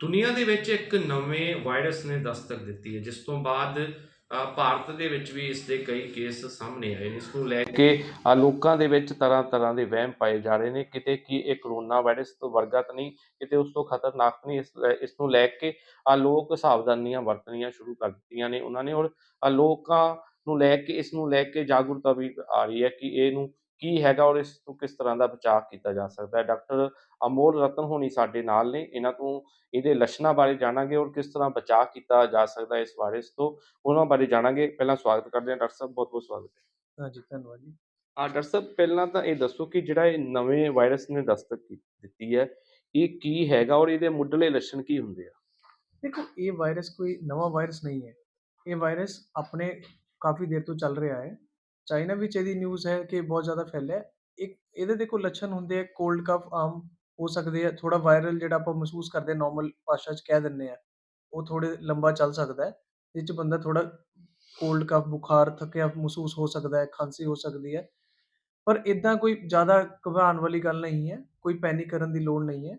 ਦੁਨੀਆ ਦੇ ਵਿੱਚ ਇੱਕ ਨਵੇਂ ਵਾਇਰਸ ਨੇ ਦਸਤਕ ਦਿੱਤੀ ਹੈ ਜਿਸ ਤੋਂ ਬਾਅਦ ਭਾਰਤ ਦੇ ਵਿੱਚ ਵੀ ਇਸ ਦੇ ਕਈ ਕੇਸ ਸਾਹਮਣੇ ਆਏ ਨੇ। ਇਸ ਨੂੰ ਲੈ ਕੇ ਲੋਕਾਂ ਦੇ ਵਿੱਚ ਤਰ੍ਹਾਂ ਤਰ੍ਹਾਂ ਦੇ ਵਹਿਮ ਪਾਏ ਜਾ ਰਹੇ ਨੇ। ਕਿਤੇ ਕਿ ਇਹ ਕਰੋਨਾ ਵਾਇਰਸ ਤੋਂ ਵਰਗਾ ਤਾਂ ਨਹੀਂ ਕਿਤੇ ਉਸ ਤੋਂ ਖਤਰਨਾਕ ਨਹੀਂ। ਇਸ ਲੈ- ਇਸ ਨੂੰ ਲੈ ਕੇ ਅ, ਲੋਕ ਸਾਵਧਾਨੀਆਂ ਵਰਤਣੀਆਂ ਸ਼ੁਰੂ ਕਰ ਦਿੱਤੀਆਂ ਨੇ ਉਹਨਾਂ ਨੇ। ਔਰ ਲੋਕਾਂ ਨੂੰ ਲੈ ਕੇ ਇਸ ਨੂੰ ਲੈ ਕੇ ਜਾਗਰੂਕਤਾ ਵੀ ਆ ਰਹੀ ਹੈ ਕਿ ਇਹਨੂੰ ਕੀ ਹੈਗਾ ਔਰ ਇਸ ਤੋਂ ਕਿਸ ਤਰ੍ਹਾਂ ਦਾ ਬਚਾਅ ਕੀਤਾ ਜਾ ਸਕਦਾ ਹੈ? ਡਾਕਟਰ ਅਮੋਲ ਰਤਨ ਹੋਣੀ ਸਾਡੇ ਨਾਲ ਨੇ ਇਹਨਾਂ ਤੋਂ ਇਹਦੇ ਲੱਛਣਾਂ ਬਾਰੇ ਜਾਣਾਂਗੇ ਔਰ ਕਿਸ ਤਰ੍ਹਾਂ ਬਚਾਅ ਕੀਤਾ ਜਾ ਸਕਦਾ ਹੈ ਇਸ ਵਾਇਰਸ ਤੋਂ ਉਹਨਾਂ ਬਾਰੇ ਜਾਣਾਂਗੇ। ਪਹਿਲਾਂ ਸਵਾਗਤ ਕਰਦੇ ਹਾਂ ਡਾਕਟਰ ਸਾਹਿਬ ਬਹੁਤ ਬਹੁਤ ਸਵਾਗਤ ਹੈ। ਹਾਂਜੀ ਧੰਨਵਾਦ ਜੀ। ਆ ਡਾਕਟਰ ਸਾਹਿਬ ਪਹਿਲਾਂ ਤਾਂ ਇਹ ਦੱਸੋ ਕਿ ਜਿਹੜਾ ਇਹ ਨਵੇਂ ਵਾਇਰਸ ਨੇ ਦਸਤਕ ਦਿੱਤੀ ਹੈ ਇਹ ਕੀ ਹੈਗਾ ਔਰ ਇਹਦੇ ਮੁੱਢਲੇ ਲੱਛਣ ਕੀ ਹੁੰਦੇ ਆ? ਦੇਖੋ ਇਹ ਵਾਇਰਸ ਕੋਈ ਨਵਾਂ ਵਾਇਰਸ ਨਹੀਂ ਹੈ। ਇਹ ਵਾਇਰਸ ਆਪਣੇ ਕਾਫੀ ਦੇਰ ਤੋਂ ਚੱਲ ਰਿਹਾ ਹੈ। ਚਾਈਨਾ ਵਿੱਚ ਇਹਦੀ ਨਿਊਜ਼ ਹੈ ਕਿ ਬਹੁਤ ਜ਼ਿਆਦਾ ਫੈਲਿਆ ਹੈ। ਇੱਕ ਇਹਦੇ ਦੇਖੋ ਲੱਛਣ ਹੁੰਦੇ ਆ ਕੋਲਡ ਕਫ ਆਮ ਹੋ ਸਕਦੇ ਆ ਥੋੜ੍ਹਾ ਵਾਇਰਲ ਜਿਹੜਾ ਆਪਾਂ ਮਹਿਸੂਸ ਕਰਦੇ ਆ ਨਾਰਮਲ ਭਾਸ਼ਾ 'ਚ ਕਹਿ ਦਿੰਦੇ ਹਾਂ ਉਹ ਥੋੜ੍ਹੇ ਲੰਬਾ ਚੱਲ ਸਕਦਾ ਹੈ ਜਿਸ 'ਚ ਬੰਦਾ ਥੋੜ੍ਹਾ ਕੋਲਡ ਕਫ ਬੁਖਾਰ ਥੱਕਿਆ ਮਹਿਸੂਸ ਹੋ ਸਕਦਾ ਹੈ ਖਾਂਸੀ ਹੋ ਸਕਦੀ ਹੈ ਪਰ ਇੱਦਾਂ ਕੋਈ ਜ਼ਿਆਦਾ ਘਬਰਾਉਣ ਵਾਲੀ ਗੱਲ ਨਹੀਂ ਹੈ ਕੋਈ ਪੈਨਿਕ ਕਰਨ ਦੀ ਲੋੜ ਨਹੀਂ ਹੈ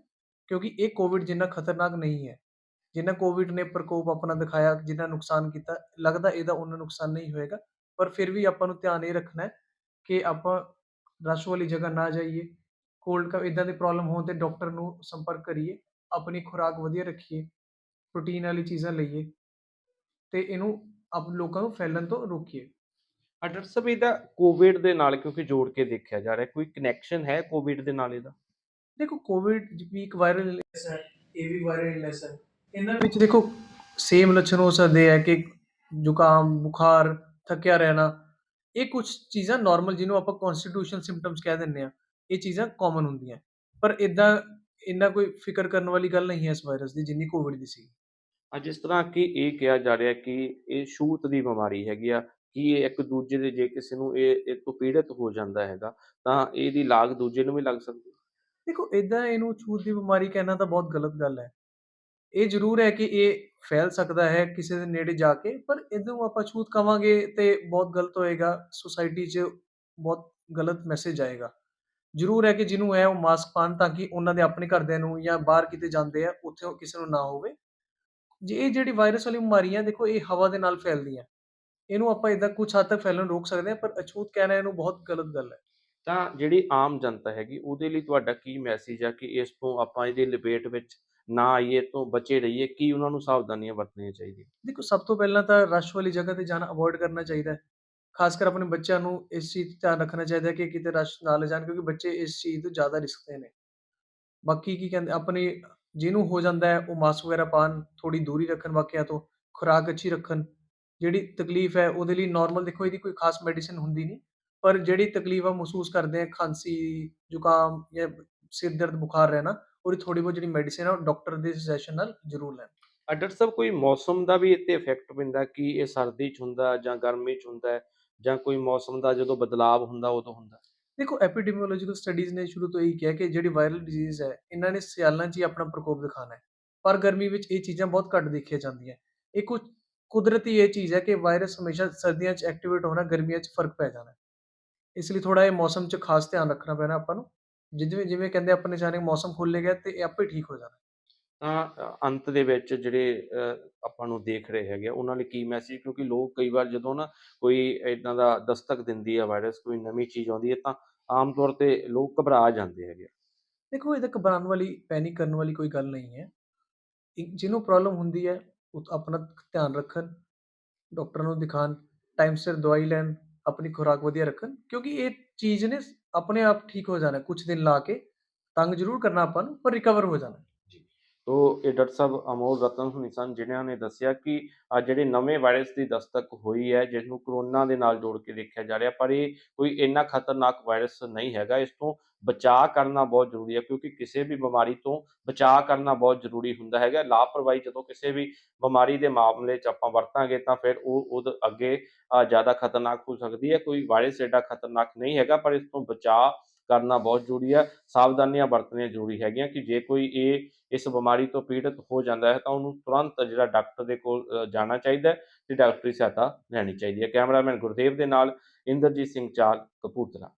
ਕਿਉਂਕਿ ਇਹ ਕੋਵਿਡ ਜਿੰਨਾ ਖਤਰਨਾਕ ਨਹੀਂ ਹੈ ਜਿੰਨਾ ਕੋਵਿਡ ਨੇ ਪ੍ਰਕੋਪ ਆਪਣਾ ਦਿਖਾਇਆ ਜਿੰਨਾ ਨੁਕਸਾਨ ਕੀਤਾ ਲੱਗਦਾ ਇਹਦਾ ਓਨਾ ਨੁਕਸਾਨ ਨਹੀਂ ਹੋਏਗਾ ਪਰ ਫਿਰ ਵੀ ਆਪਾਂ ਨੂੰ ਧਿਆਨ ਇਹ ਰੱਖਣਾ ਹੈ ਕਿ ਆਪਾਂ ਰਸ਼ ਵਾਲੀ ਜਗ੍ਹਾ ਨਾ ਜਾਈਏ ਕੋਲਡ ਕਾ ਇਦਾਂ ਦੀ ਪ੍ਰੋਬਲਮ ਹੋਣ ਤੇ ਡਾਕਟਰ ਨੂੰ ਸੰਪਰਕ ਕਰੀਏ ਆਪਣੀ ਖੁਰਾਕ ਵਧੀਆ ਰੱਖੀਏ ਪ੍ਰੋਟੀਨ ਵਾਲੀ ਚੀਜ਼ਾਂ ਲਈਏ ਤੇ ਇਹਨੂੰ ਆਪ ਲੋਕਾਂ ਨੂੰ ਫੈਲਣ ਤੋਂ ਰੋਕੀਏ। ਡਾਕਟਰ ਸਾਹਿਬ ਇਹਦਾ ਕੋਵਿਡ ਦੇ ਨਾਲ ਕਿਉਂਕਿ ਜੋੜ ਕੇ ਦੇਖਿਆ ਜਾ ਰਿਹਾ ਕੋਈ ਕਨੈਕਸ਼ਨ ਹੈ ਕੋਵਿਡ ਦੇ ਨਾਲ ਇਹਦਾ? ਦੇਖੋ ਕੋਵਿਡ ਵੀ ਇੱਕ ਵਾਇਰਲ ਇਲਨੈਸ ਹੈ ਇਹ ਵੀ ਵਾਇਰਲ ਇਲਨੈਸ ਹੈ। ਇਹਨਾਂ ਵਿੱਚ ਦੇਖੋ ਸੇਮ ਲੱਛਣ ਹੋ ਸਕਦੇ ਆ ਕਿ ਜ਼ੁਕਾਮ ਬੁਖਾਰ ਥੱਕਿਆ ਰਹਿਣਾ ਇਹ ਕੁਝ ਚੀਜ਼ਾਂ ਨਾਰਮਲ ਜਿਹਨੂੰ ਆਪਾਂ ਕਨਸਟੀਟਿਊਸ਼ਨ ਸਿੰਪਟਮਸ ਕਹਿ ਦਿੰਦੇ ਆ ਇਹ ਚੀਜ਼ਾਂ ਕਾਮਨ ਹੁੰਦੀਆਂ। ਪਰ ਇਦਾਂ ਇੰਨਾ ਕੋਈ ਫਿਕਰ ਕਰਨ ਵਾਲੀ ਗੱਲ ਨਹੀਂ ਹੈ ਇਸ ਵਾਇਰਸ ਦੀ ਜਿੰਨੀ ਕੋਵਿਡ ਦੀ ਸੀ ਆ ਜਿਸ ਤਰ੍ਹਾਂ ਕਿ ਇਹ ਕਿਹਾ ਜਾ ਰਿਹਾ ਕਿ ਇਹ ਛੂਤ ਦੀ ਬਿਮਾਰੀ ਹੈਗੀ ਆ ਕਿ ਇਹ ਇੱਕ ਦੂਜੇ ਦੇ ਜੇ ਕਿਸੇ ਨੂੰ ਇਹ ਇਹ ਤੋਂ ਪੀੜਤ ਹੋ ਜਾਂਦਾ ਹੈਗਾ ਤਾਂ ਇਹਦੀ ਲਾਗ ਦੂਜੇ ਨੂੰ ਵੀ ਲੱਗ ਸਕਦੀ ਹੈ। ਦੇਖੋ ਇਦਾਂ ਇਹਨੂੰ ਛੂਤ ਦੀ ਬਿਮਾਰੀ ਕਹਿਣਾ ਤਾਂ ਬਹੁਤ ਗਲਤ ਗੱਲ ਹੈ। ਇਹ ਜ਼ਰੂਰ ਹੈ ਕਿ ਇਹ ਫੈਲ ਸਕਦਾ ਹੈ ਕਿਸੇ ਦੇ ਨੇੜੇ ਜਾ ਕੇ, ਪਰ ਇਹਨੂੰ ਆਪਾਂ ਛੂਤ ਕਵਾਂਗੇ ਤੇ ਬਹੁਤ ਗਲਤ ਹੋਏਗਾ ਸੋਸਾਇਟੀ 'ਚ ਬਹੁਤ ਗਲਤ ਮੈਸੇਜ ਆਏਗਾ। ਜ਼ਰੂਰ ਹੈ ਕਿ ਜਿਹਨੂੰ ਹੈ ਉਹ ਮਾਸਕ ਪਾਣ ਤਾਂ ਕਿ ਉਹਨਾਂ ਦੇ ਆਪਣੇ ਘਰਦਿਆਂ ਨੂੰ ਜਾਂ ਬਾਹਰ ਕਿਤੇ ਜਾਂਦੇ ਆ, ਉੱਥੇ ਉਹ ਕਿਸੇ ਨੂੰ ਨਾ ਹੋਵੇ। ਜੇ ਇਹ ਜਿਹੜੀ ਵਾਇਰਸ ਵਾਲੀ ਬਿਮਾਰੀਆਂ ਦੇਖੋ ਇਹ ਹਵਾ ਦੇ ਨਾਲ ਫੈਲਦੀਆਂ ਇਹਨੂੰ ਆਪਾਂ ਇਦਾਂ ਕੁਝ ਹੱਦ ਤੱਕ ਫੈਲਣ ਨੂੰ ਰੋਕ ਸਕਦੇ ਹਾਂ ਪਰ ਅਛੂਤ ਕਹਿਣਾ ਇਹਨੂੰ ਬਹੁਤ ਗਲਤ ਗੱਲ ਹੈ। ਤਾਂ ਜਿਹੜੀ ਆਮ ਜਨਤਾ ਹੈਗੀ, ਉਹਦੇ ਲਈ ਤੁਹਾਡਾ ਕੀ ਮੈਸੇਜ ਆ ਕਿ ਇਸ ਤੋਂ ਆਪਾਂ ਇਹਦੀ ਲਪੇਟ ਵਿੱਚ ਨਾ ਆਈਏ ਤੋਂ ਬਚੇ ਰਹੀਏ, ਕੀ ਉਹਨਾਂ ਨੂੰ ਸਾਵਧਾਨੀਆਂ ਵਰਤਣੀਆਂ ਚਾਹੀਦੀਆਂ? ਦੇਖੋ, ਸਭ ਤੋਂ ਪਹਿਲਾਂ ਤਾਂ ਰਸ਼ ਵਾਲੀ ਜਗ੍ਹਾ ਤੇ ਜਾਣਾ ਅਵੋਇਡ ਕਰਨਾ ਚਾਹੀਦਾ ਹੈ। ਖਾਸ ਕਰ ਆਪਣੇ ਬੱਚਿਆਂ ਨੂੰ ਇਸ ਚੀਜ਼ ਦਾ ਧਿਆਨ ਰੱਖਣਾ ਚਾਹੀਦਾ ਹੈ ਕਿ ਕਿਤੇ ਰਸ਼ ਨਾ ਲੈ ਜਾਣ, ਕਿਉਂਕਿ ਬੱਚੇ ਇਸ ਚੀਜ਼ ਤੋਂ ਜ਼ਿਆਦਾ ਰਿਸਕ ਨੇ। ਬਾਕੀ ਕੀ ਕਹਿੰਦੇ, ਆਪਣੀ ਜਿਹਨੂੰ ਹੋ ਜਾਂਦਾ ਹੈ, ਉਹ ਮਾਸਕ ਵਗੈਰਾ ਪਾਣ ਥੋੜੀ ਦੂਰੀ ਰੱਖਣ ਵਾਕਿਆ ਤੋਂ, ਖੁਰਾਕ ਅੱਛੀ ਰੱਖਣ। ਜਿਹੜੀ ਤਕਲੀਫ ਹੈ, ਉਹਦੇ ਲਈ ਨਾਰਮਲ ਦੇਖੋ, ਇਹਦੀ ਕੋਈ ਖਾਸ ਮੈਡੀਸਿਨ ਹੁੰਦੀ ਨਹੀਂ, ਪਰ ਜਿਹੜੀ ਤਕਲੀਫ ਮਹਿਸੂਸ ਕਰਦੇ ਆ ਖਾਂਸੀ, ਜ਼ੁਕਾਮ ਜਾਂ ਸਿਰ ਦਰਦ, ਬੁਖਾਰ ਰਹਿਣਾ ਉਹਦੀ ਥੋੜੀ ਬਹੁਤ ਜਿਹੜੀ ਮੈਡੀਸਿਨ ਆ ਉਹ ਡਾਕਟਰ ਦੇ ਸੁਜੈਸ਼ਨ ਨਾਲ ਜ਼ਰੂਰ ਲੈਣ। ਡਾਕਟਰ ਸਾਹਿਬ ਕੋਈ ਮੌਸਮ ਦਾ ਵੀ ਇੱਥੇ ਇਫੈਕਟ ਪੈਂਦਾ ਕਿ ਇਹ ਸਰਦੀ 'ਚ ਹੁੰਦਾ ਜਾਂ ਗਰਮੀ 'ਚ ਹੁੰਦਾ ਹੈ, ਜਾਂ ਕੋਈ ਮੌਸਮ ਦਾ ਜਦੋਂ ਬਦਲਾਵ ਹੁੰਦਾ ਉਦੋਂ ਹੁੰਦਾ? ਦੇਖੋ ਐਪੀਡੈਮੀਓਲੋਜੀਕਲ ਸਟੱਡੀਜ਼ ਨੇ ਸ਼ੁਰੂ ਤੋਂ ਇਹੀ ਕਿਹਾ ਕਿ ਜਿਹੜੀ ਵਾਇਰਲ ਡਿਜ਼ੀਜ਼ ਹੈ ਇਹਨਾਂ ਨੇ ਸਿਆਲਾਂ 'ਚ ਹੀ ਆਪਣਾ ਪ੍ਰਕੋਪ ਦਿਖਾਣਾ ਹੈ। ਪਰ ਗਰਮੀ ਵਿੱਚ ਇਹ ਚੀਜ਼ਾਂ ਬਹੁਤ ਘੱਟ ਦੇਖੀਆਂ ਜਾਂਦੀਆਂ। ਇਹ ਕੁਝ ਕੁਦਰਤੀ ਇਹ ਚੀਜ਼ ਹੈ ਕਿ ਵਾਇਰਸ ਹਮੇਸ਼ਾ ਸਰਦੀਆਂ 'ਚ ਐਕਟੀਵੇਟ ਹੋਣਾ ਗਰਮੀਆਂ 'ਚ ਫ਼ਰਕ ਪੈ ਜਾਣਾ। ਹੈ। ਇਸ ਲਈ ਥੋੜਾ ਇਹ ਮੌਸਮ 'ਚ ਖਾਸ ਧਿਆਨ ਰੱਖਣਾ ਪੈਣਾ ਆਪਾਂ ਨੂੰ। ਜਿਵੇਂ ਜਿਵੇਂ ਕਹਿੰਦੇ ਆਪਣੇ ਅਚਾਨਕ ਮੌਸਮ ਖੁੱਲ੍ਹੇਗਾ ਤੇ ਇਹ ਆਪੇ ਠੀਕ ਹੋ ਜਾਣਾ। ਤਾਂ ਅ, ਅੰਤ ਦੇ ਵਿੱਚ ਜਿਹੜੇ ਅ, ਆਪਾਂ ਨੂੰ ਦੇਖ ਰਹੇ ਹੈਗੇ ਆ, ਉਹਨਾਂ ਲਈ ਕੀ ਮੈਸੇਜ ਕਿਉਂਕਿ ਲੋਕ ਕਈ ਵਾਰ ਜਦੋਂ ਨਾ ਕੋਈ ਇਦਾਂ ਦਾ ਦਸਤਕ ਦਿੰਦੀ ਹੈ ਵਾਇਰਸ ਕੋਈ ਨਵੀਂ ਚੀਜ਼ ਆਉਂਦੀ ਹੈ ਤਾਂ ਆਮ ਤੌਰ ਤੇ ਲੋਕ ਘਬਰਾ ਜਾਂਦੇ ਹੈਗੇ ਆ। ਦੇਖੋ ਇਹਦਾ ਘਬਰਾਉਣ ਵਾਲੀ ਪੈਨਿਕ ਕਰਨ ਵਾਲੀ ਕੋਈ ਗੱਲ ਨਹੀਂ ਹੈ। ਇੱਕ ਜਿਹਨੂੰ ਪ੍ਰੋਬਲਮ ਹੁੰਦੀ ਹੈ ਉਹ ਆਪਣਾ ਧਿਆਨ ਰੱਖਣ ਡਾਕਟਰ ਨੂੰ ਦਿਖਾਣ ਟਾਈਮ ਸਿਰ ਦਵਾਈ ਲੈਣ ਆਪਣੀ ਖੁਰਾਕ ਵਧੀਆ ਰੱਖਣ, ਕਿਉਂਕਿ ਇਹ ਚੀਜ਼ ਨੇ ਆਪਣੇ ਆਪ ਠੀਕ ਹੋ ਜਾਣਾ ਕੁਝ ਦਿਨ ਲਾ ਕੇ, ਤੰਗ ਜ਼ਰੂਰ ਕਰਨਾ ਆਪਾਂ ਨੂੰ, ਪਰ ਰਿਕਵਰ ਹੋ ਜਾਣਾ। ਤੋ ਇਹ ਡਾਕਟਰ ਸਾਹਿਬ ਅਮੋਲ ਰਤਨ ਹੁਣੀ ਸਨ, ਜਿਨ੍ਹਾਂ ਨੇ ਦੱਸਿਆ ਕਿ ਆ ਜਿਹੜੇ ਨਵੇਂ ਵਾਇਰਸ ਦੀ ਦਸਤਕ ਹੋਈ ਹੈ ਜਿਸ ਨੂੰ ਕਰੋਨਾ ਦੇ ਨਾਲ ਜੋੜ ਕੇ ਦੇਖਿਆ ਜਾ ਰਿਹਾ, ਪਰ ਇਹ ਕੋਈ ਇੰਨਾ ਖਤਰਨਾਕ ਵਾਇਰਸ ਨਹੀਂ ਹੈਗਾ। ਇਸ ਤੋਂ ਬਚਾਅ ਕਰਨਾ ਬਹੁਤ ਜ਼ਰੂਰੀ ਹੈ, ਕਿਉਂਕਿ ਕਿਸੇ ਵੀ ਬਿਮਾਰੀ ਤੋਂ ਬਚਾਅ ਕਰਨਾ ਬਹੁਤ ਜ਼ਰੂਰੀ ਹੁੰਦਾ ਹੈਗਾ। ਲਾਪਰਵਾਹੀ ਜਦੋਂ ਕਿਸੇ ਵੀ ਬਿਮਾਰੀ ਦੇ ਮਾਮਲੇ 'ਚ ਆਪਾਂ ਵਰਤਾਂਗੇ, ਤਾਂ ਫਿਰ ਉਹ, ਉਹਦੇ ਅੱਗੇ ਜ਼ਿਆਦਾ ਖਤਰਨਾਕ ਹੋ ਸਕਦੀ ਹੈ। ਕੋਈ ਵਾਇਰਸ ਐਡਾ ਖਤਰਨਾਕ ਨਹੀਂ ਹੈਗਾ, ਪਰ ਇਸ ਤੋਂ ਬਚਾਅ ਕਰਨਾ ਬਹੁਤ ਜ਼ਰੂਰੀ ਹੈ, ਸਾਵਧਾਨੀਆਂ ਵਰਤਣੀਆਂ ਜ਼ਰੂਰੀ ਹੈਗੀਆਂ ਕਿ ਜੇ ਕੋਈ ਇਹ, ਇਸ ਬਿਮਾਰੀ ਤੋਂ ਪੀੜਤ ਹੋ ਜਾਂਦਾ ਹੈ ਤਾਂ ਉਹਨੂੰ ਤੁਰੰਤ ਜਿਹੜਾ ਡਾਕਟਰ ਦੇ ਕੋਲ ਜਾਣਾ ਚਾਹੀਦਾ ਹੈ ਤੇ ਡਾਕਟਰੀ ਸਹਾਇਤਾ ਲੈਣੀ ਚਾਹੀਦੀ ਹੈ। ਕੈਮਰਾਮੈਨ ਗੁਰਦੇਵ ਦੇ ਨਾਲ ਇੰਦਰਜੀਤ ਸਿੰਘ ਚਾਲ, ਕਪੂਰਥਲਾ।